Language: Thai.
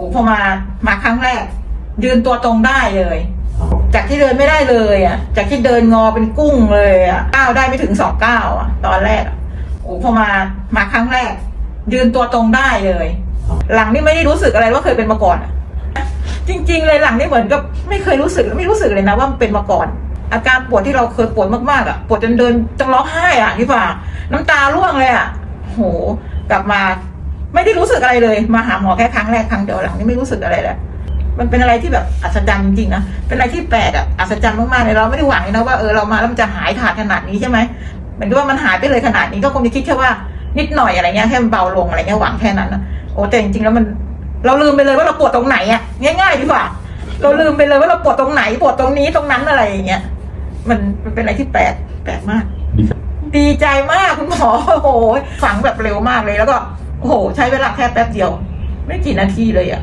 อ้พอมามาครั้งแรก ยืนตัวตรงได้เลย จากที่เดินไม่ได้เลยอะ จากที่เดินงอเป็นกุ้งเลยอะก้าวได้ไม่ถึงสองก้าวอะ ตอนแรกโอ้พอมามาครั้งแรก ยืนตัวตรงได้เลย หลังนี่ไม่ได้รู้สึกอะไรว่าเคยเป็นมาก่อนอะจริง ๆ เลยหลังนี่เหมือนกับไม่เคยรู้สึกไม่รู้สึกเลยนะว่ามันเป็นมาก่อน อาการปวดที่เราเคยปวดมากๆอะปวดจนเดินจะร้องไห้อะที่ฝ่าน้ำตาร่วงเลยอะโหกลับมา ไม่ได้รู้สึกอะไรเลย มาหาหมอแค่ครั้งแรกครั้งเดียวหลังนี่ไม่รู้สึกอะไรเลยมันเป็นอะไรที่แบบอัศจรรย์จริงๆนะ เป็นอะไรที่แปลกอะอัศจรรย์มากๆเลยเราไม่ได้หวังเลยนะว่าเออเรามาแล้วมันจะหายขาดขนาดนี้ใช่ไหมเหมือนกับว่ามันหายไปเลยขนาดนี้ก็คงจะคิดแค่ว่านิดหน่อยอะไรเงี้ยแค่มันเบาลงอะไรเงี้ยหวังแค่นั้นนะโอ้แต่จริงๆแล้วมัน เราลืมไปเลยว่าเราปวดตรงไหนอะง่าย ๆ ดีกว่า เราลืมไปเลยว่าเราปวดตรงไหนปวดตรงนี้ตรงนั้นอะไรอย่างเงี้ยมันมันเป็นอะไรที่แปลกแปลกมาก ดีใจดีใจมากคุณหมอโอ้โหฝังแบบเร็วมากเลยแล้วก็ โอ้โห ใช้เวลาแค่แป๊บเดียว ไม่กี่นาทีเลยอะ